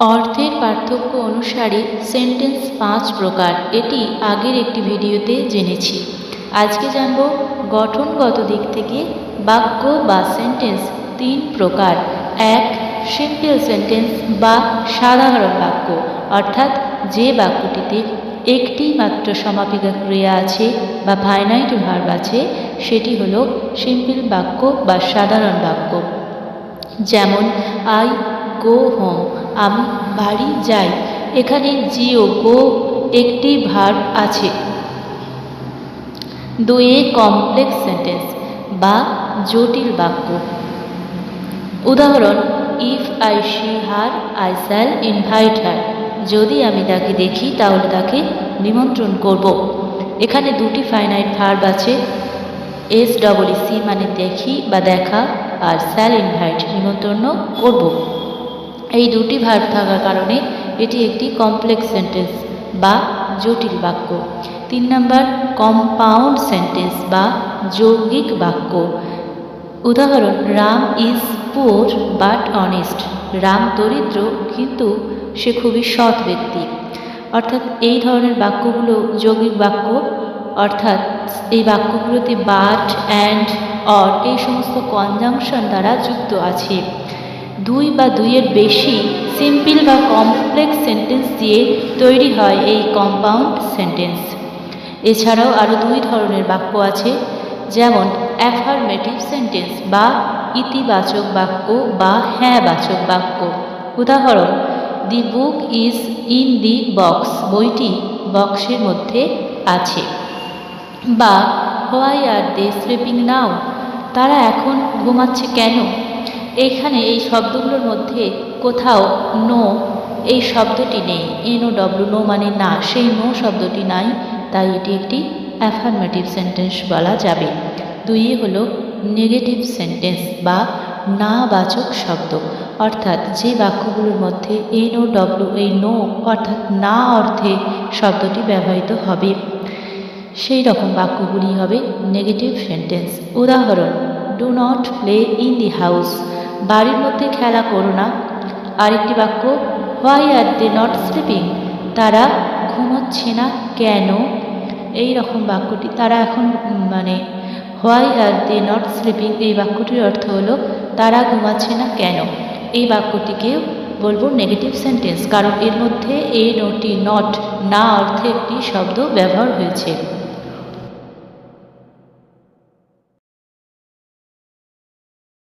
অর্থের পার্থক্য অনুসারে সেন্টেন্স পাঁচ প্রকার। এটি আগের একটি ভিডিওতে জেনেছি। আজকে জানব গঠনগত দিক থেকে বাক্য বা সেন্টেন্স তিন প্রকার। এক, সিম্পল সেন্টেন্স বা সাধারণ বাক্য। অর্থাৎ যে বাক্যটিতে একটি মাত্র সমাপিকা ক্রিয়া আছে বা ফাইনাইট ভার্ব আছে, সেটি হলো সিম্পল বাক্য বা সাধারণ বাক্য। যেমন আই গো হোম আমি বাড়ি যাই, এখানে জিও গো একটি ভার্ব আছে। দুয়ে কমপ্লেক্স সেন্টেন্স বা জটিল বাক্য। উদাহরণ if I see her I shall invite her যদি আমি তাকে দেখি, তাহলে তাকে নিমন্ত্রণ করব। এখানে দুটি ফাইনাইট ভার্ব আছে। এস ডবল সি মানে দেখি বা দেখা আর স্যাল ইনভাইট নিমন্ত্রণ করব। এই দুটি ভার্ব থাকার কারণে এটি একটি কমপ্লেক্স সেন্টেন্স বা জটিল বাক্য। তিন নম্বর কম্পাউন্ড সেন্টেন্স বা যৌগিক বাক্য। উদাহরণ, Ram is poor but honest Ram দরিদ্র, কিন্তু সে খুবই সৎ ব্যক্তি। অর্থাৎ এই ধরনের বাক্যগুলো যৌগিক বাক্য, অর্থাৎ এই বাক্যগুলোতে বাট অ্যান্ড অর এই সমস্ত কনজাংশন দ্বারা যুক্ত আছে। দুই বা দুইয়ের বেশি সিম্পল বা কমপ্লেক্স সেন্টেন্স দিয়ে তৈরি হয় এই কম্পাউন্ড সেন্টেন্স। এছাড়াও আরও দুই ধরনের বাক্য আছে, যেমন অ্যাফার্মেটিভ সেন্টেন্স বা ইতিবাচক বাক্য বা হ্যাঁ বাচক বাক্য। উদাহরণ, the book is in the box বইটি বক্সের মধ্যে আছে। বা, why are they sleeping now তারা এখন ঘুমাচ্ছে কেন? এখানে এই শব্দগুলোর মধ্যে কোথাও নো, এই শব্দটি নেই। এনও ডব্লু নো মানে না, সেই নো শব্দটি নাই, তাই এটি একটি অ্যাফার্মেটিভ সেন্টেন্স বলা যাবে। দুই হলো নেগেটিভ সেন্টেন্স বা না বাচক শব্দ। অর্থাৎ যে বাক্যগুলোর মধ্যে এন ও ডব্লু এই নো অর্থাৎ না অর্থে শব্দটি ব্যবহৃত হবে, সেই রকম বাক্যগুলি হবে নেগেটিভ সেন্টেন্স উদাহরণ do not play in the house বাড়ির মধ্যে খেলা করো না। আরেকটি বাক্য why are they not sleeping তারা ঘুমোচ্ছে না কেন? এই রকম বাক্যটি তারা এখন মানে why are they not sleeping এই বাক্যটির অর্থ হলো, তারা ঘুমাচ্ছে না কেন? এই বাক্যটিকেও বলব নেগেটিভ সেন্টেন্স কারণ এর মধ্যে এই নোটি নট না অর্থে একটি শব্দ ব্যবহার হয়েছে।